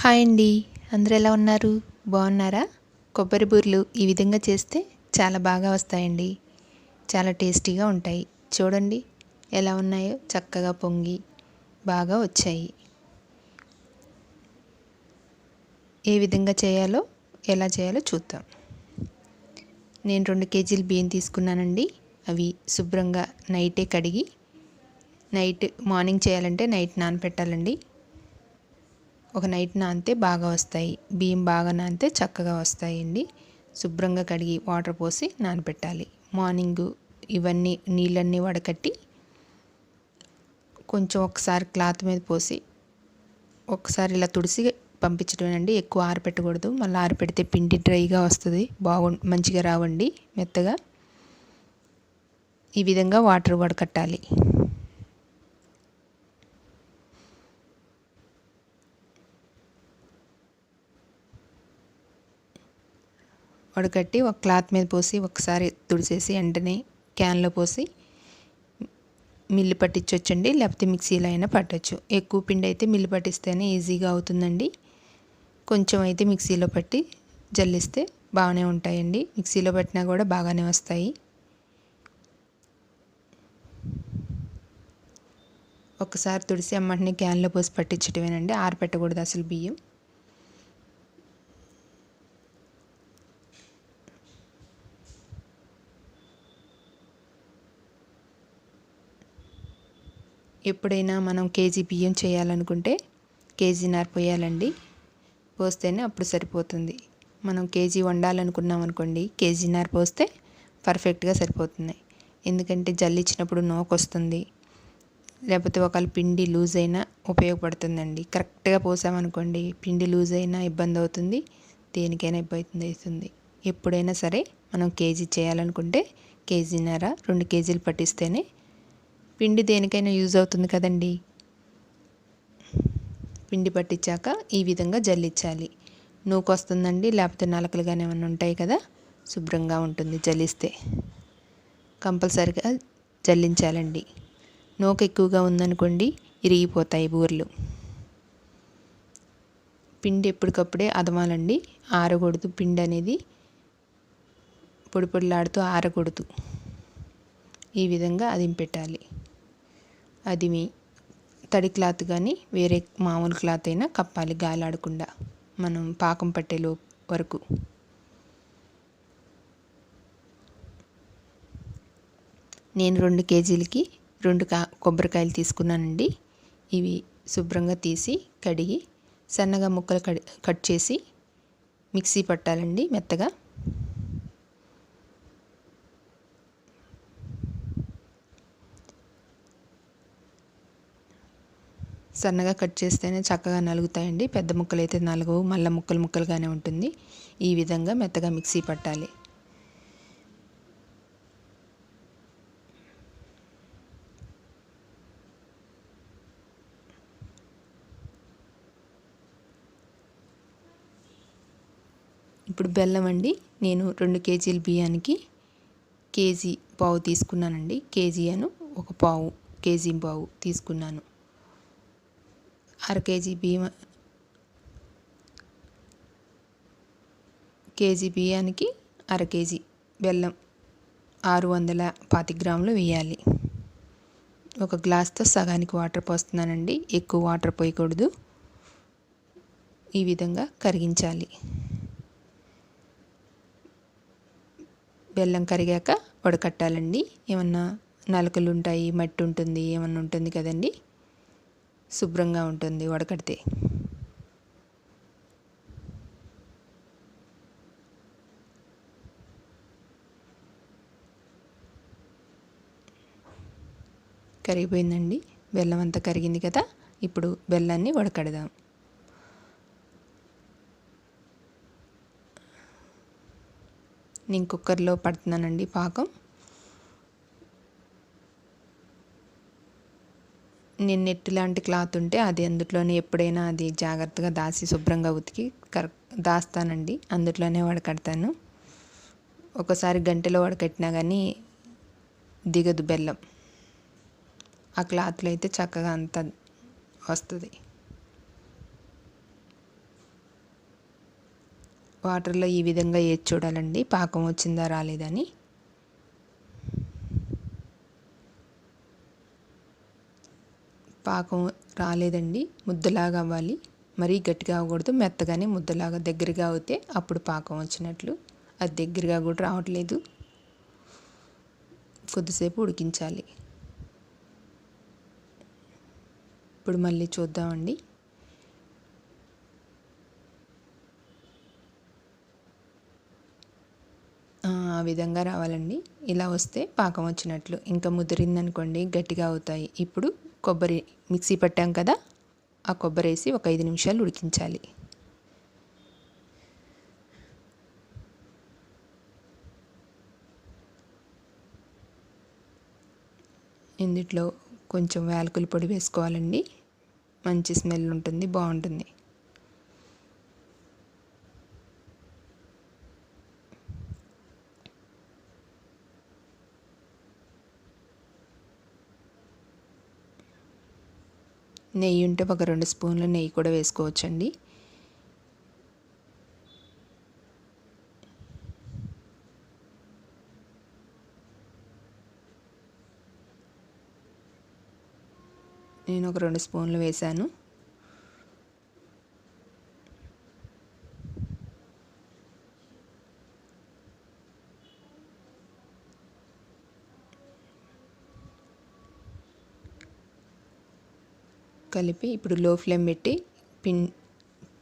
Hi అండి. అందరూ ఎలా ఉన్నారు? బాగున్నారా? కొబ్బరి బూర్లు ఈ విధంగా చేస్తే చాలా బాగా వస్తాయండి. చాలా టేస్టీగా ఉంటాయి. చూడండి ఎలా ఉన్నాయో చక్కగా పొంగి బాగా వచ్చాయి. ఏ విధంగా చేయాలో ఎలా చేయాలో చూద్దాం. నేను రెండు కేజీలు బియ్యం తీసుకున్నానండి. అవి శుభ్రంగా నైటే కడిగి నైట్ మార్నింగ్ చేయాలంటే నైట్ నానపెట్టాలండి. ఒక నైట్ నానితే బాగా వస్తాయి. బియ్యం బాగా నానితే చక్కగా వస్తాయండి. శుభ్రంగా కడిగి వాటర్ పోసి నానబెట్టాలి. మార్నింగ్ ఇవన్నీ నీళ్ళన్నీ వడకట్టి కొంచెం ఒకసారి క్లాత్ మీద పోసి ఒకసారి ఇలా తుడిసి పంపించడమేనండి. ఎక్కువ ఆరపెట్టకూడదు. మళ్ళీ ఆరపెడితే పిండి డ్రైగా వస్తుంది. బాగు మంచిగా రావండి మెత్తగా. ఈ విధంగా వాటర్ వడకట్టాలి. వడకట్టి ఒక క్లాత్ మీద పోసి ఒకసారి తుడిచేసి వెంటనే క్యాన్లో పోసి మిల్లు పట్టించవచ్చండి లేకపోతే మిక్సీలో అయినా పట్టచ్చు. ఎక్కువ పిండి అయితే మిల్లు పట్టిస్తేనే ఈజీగా అవుతుందండి. కొంచెం అయితే మిక్సీలో పట్టి జల్లిస్తే బాగానే ఉంటాయండి. మిక్సీలో పట్టినా కూడా బాగానే వస్తాయి. ఒకసారి తుడిసి అమ్మటిని క్యాన్లో పోసి పట్టించటమేనండి. ఆరపెట్టకూడదు అసలు బియ్యం. ఎప్పుడైనా మనం కేజీ బియ్యం చేయాలనుకుంటే కేజీన్నర పోయాలండి పోస్తేనే అప్పుడు సరిపోతుంది. మనం కేజీ వండాలనుకున్నాం అనుకోండి కేజీన్నర పోస్తే పర్ఫెక్ట్గా సరిపోతుంది. ఎందుకంటే జల్లిచ్చినప్పుడు నోకొస్తుంది. లేకపోతే ఒకవేళ పిండి లూజ్ అయినా ఉపయోగపడుతుందండి. కరెక్ట్గా పోసామనుకోండి పిండి లూజ్ అయినా ఇబ్బంది అవుతుంది దేనికైనా ఇబ్బంది అవుతుంది ఎప్పుడైనా సరే మనం కేజీ చేయాలనుకుంటే కేజీన్నర రెండు కేజీలు పట్టిస్తేనే పిండి దేనికైనా యూజ్ అవుతుంది కదండి. పిండి పట్టించాక ఈ విధంగా జల్లించాలి. నూకు వస్తుందండి లేకపోతే నలకలుగానే ఏమైనా ఉంటాయి కదా శుభ్రంగా ఉంటుంది జల్లిస్తే. కంపల్సరిగా జల్లించాలండి. నూక ఎక్కువగా ఉందనుకోండి ఇరిగిపోతాయి బూరెలు. పిండి ఎప్పటికప్పుడే అదమాలండి. ఆరకూడదు పిండి అనేది పొడి పొడిలాడుతూ ఆరకూడదు. ఈ విధంగా అదింపెట్టాలి. అది మీ తడి క్లాత్ కానీ వేరే మామూలు క్లాత్ అయినా కప్పాలి గాలాడకుండా. మనం పాకం పట్టేలో వరకు. నేను రెండు కేజీలకి రెండు కా కొబ్బరికాయలు తీసుకున్నానండి. ఇవి శుభ్రంగా తీసి కడిగి సన్నగా ముక్కలు కట్ చేసి మిక్సీ పట్టాలండి మెత్తగా. సన్నగా కట్ చేస్తేనే చక్కగా నలుగుతాయండి. పెద్ద ముక్కలు అయితే నలుగవు మళ్ళీ ముక్కలు ముక్కలుగానే ఉంటుంది. ఈ విధంగా మెత్తగా మిక్సీ పట్టాలి. ఇప్పుడు బెల్లం అండి. నేను రెండు కేజీల బియ్యానికి కేజీ పావు తీసుకున్నానండి. కేజీ అను ఒక పావు కేజీ పావు తీసుకున్నాను. అర కేజీ బియ్యం కేజీ బియ్యానికి అర కేజీ బెల్లం ఆరు వందల పాతి గ్రాములు వేయాలి. ఒక గ్లాస్తో సగానికి వాటర్ పోస్తున్నానండి. ఎక్కువ వాటర్ పోయకూడదు. ఈ విధంగా కరిగించాలి. బెల్లం కరిగాక వడకట్టాలండి. ఏమన్నా నలకలు ఉంటాయి మట్టి ఉంటుంది ఏమన్నా ఉంటుంది కదండి. శుభ్రంగా ఉంటుంది వడకడితే. కరిగిపోయిందండి. బెల్లం అంతా కరిగింది కదా ఇప్పుడు బెల్లాన్ని వడకడదాం. నేను కుక్కర్లో పడుతున్నానండి పాకం. నేను నెట్ లాంటి క్లాత్ ఉంటే అది అందులోనే ఎప్పుడైనా అది జాగ్రత్తగా దాసి శుభ్రంగా ఉతికి కర దాస్తానండి. అందులోనే వడకడతాను. ఒకసారి గంటలో వడకట్టినా కానీ దిగదు బెల్లం. ఆ క్లాత్లో అయితే చక్కగా అంత వస్తుంది. వాటర్లో ఈ విధంగా వేసి చూడాలండి? పాకం వచ్చిందా రాలేదని పాకం రాలేదండి. ముద్దలాగా అవ్వాలి. మరీ గట్టిగా అవ్వకూడదు. మెత్తగానే ముద్దలాగా దగ్గరగా అవుతే అప్పుడు పాకం వచ్చినట్లు. అది దగ్గరగా కూడా రావట్లేదు. కొద్దిసేపు ఉడికించాలి. ఇప్పుడు మళ్ళీ చూద్దామండి. ఆ విధంగా రావాలండి. ఇలా వస్తే పాకం వచ్చినట్లు. ఇంకా ముదిరిందనుకోండి గట్టిగా అవుతాయి. ఇప్పుడు కొబ్బరి మిక్సీ పట్టాం కదా ఆ కొబ్బరి వేసి ఒక ఐదు నిమిషాలు ఉడికించాలి. ఇందుట్లో కొంచెం యాలకుల పొడి వేసుకోవాలండి. మంచి స్మెల్ ఉంటుంది బాగుంటుంది. నెయ్యి ఉంటే ఒక రెండు స్పూన్లు నెయ్యి కూడా వేసుకోవచ్చండి. నేను ఒక రెండు స్పూన్లు వేశాను. కలిపి ఇప్పుడు లో ఫ్లేమ్ పెట్టి పిన్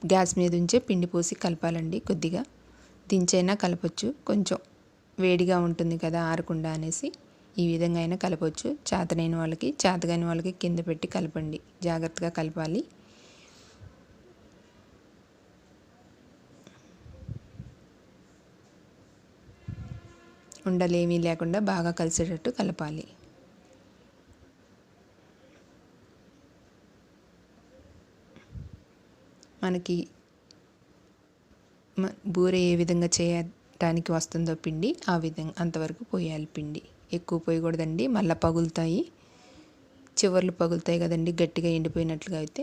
గ్యాస్ మీద ఉంచే పిండి పోసి కలపాలండి కొద్దిగా. దించైనా కలపచ్చు. కొంచెం వేడిగా ఉంటుంది కదా ఆరకుండా అనేసి ఈ విధంగా అయినా కలపవచ్చు చేతనైన వాళ్ళకి చేతగాని వాళ్ళకి కింద పెట్టి కలపండి. జాగ్రత్తగా కలపాలి. ఉండలేమీ లేకుండా బాగా కలిసేటట్టు కలపాలి. మనకి బూర ఏ విధంగా చేయటానికి వస్తుందో పిండి ఆ విధంగా అంతవరకు పోయాలి పిండి. ఎక్కువ పోయకూడదండి మళ్ళీ పగులుతాయి. చివర్లు పగులుతాయి కదండి గట్టిగా ఎండిపోయినట్లుగా అయితే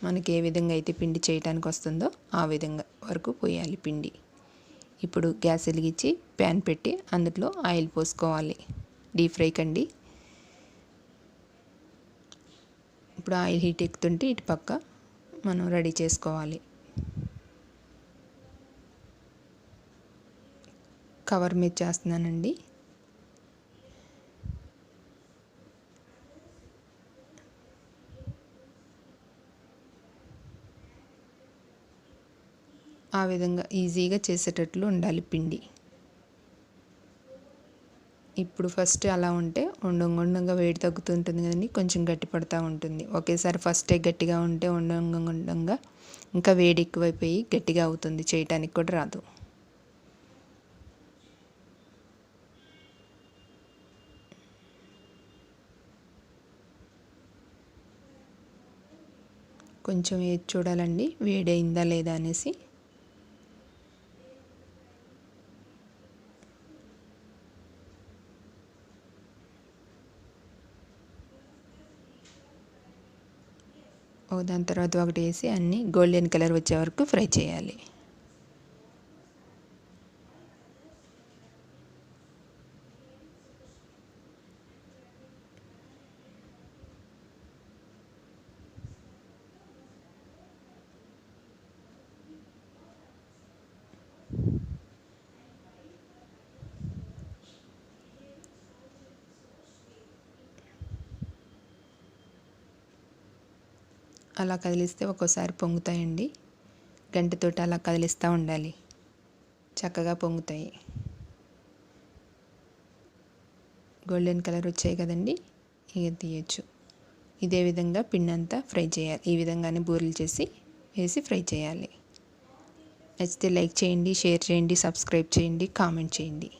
మనకి ఏ విధంగా అయితే పిండి చేయడానికి వస్తుందో ఆ విధంగా వరకు పోయాలి పిండి. ఇప్పుడు గ్యాస్ వెలిగించి ప్యాన్ పెట్టి అందులో ఆయిల్ పోసుకోవాలి. డీప్ ఫ్రై కండి ఇప్పుడు ఆయిల్ హీట్ ఎక్కుతుంటే ఇటు పక్క మనం రెడీ చేసుకోవాలి. కవర్ మీద చేస్తున్నానండి. ఆ విధంగా ఈజీగా చేసేటట్లు ఉండాలి పిండి. ఇప్పుడు ఫస్ట్ అలా ఉంటే ఉండంగుండంగా వేడి తగ్గుతుంటుంది కదండి కొంచెం గట్టి పడుతూ ఉంటుంది. ఒకేసారి ఫస్టే గట్టిగా ఉంటే ఉండంగా ఇంకా వేడి ఎక్కువైపోయి గట్టిగా అవుతుంది చేయటానికి కూడా రాదు. కొంచెం ఏది చూడాలండి వేడైందా లేదా అనేసి. దాని తర్వాత ఒకటి వేసి అన్నీ గోల్డెన్ కలర్ వచ్చే వరకు ఫ్రై చేయాలి. అలా కదిలిస్తే ఒక్కోసారి పొంగుతాయండి. గంటతోటి అలా కదిలిస్తూ ఉండాలి. చక్కగా పొంగుతాయి. గోల్డెన్ కలర్ వచ్చాయి కదండి. ఇక తీయచ్చు. ఇదే విధంగా పిండి అంతా ఫ్రై చేయాలి. ఈ విధంగానే బూరెలు చేసి వేసి ఫ్రై చేయాలి. నచ్చితే లైక్ చేయండి షేర్ చేయండి సబ్స్క్రైబ్ చేయండి కామెంట్ చేయండి.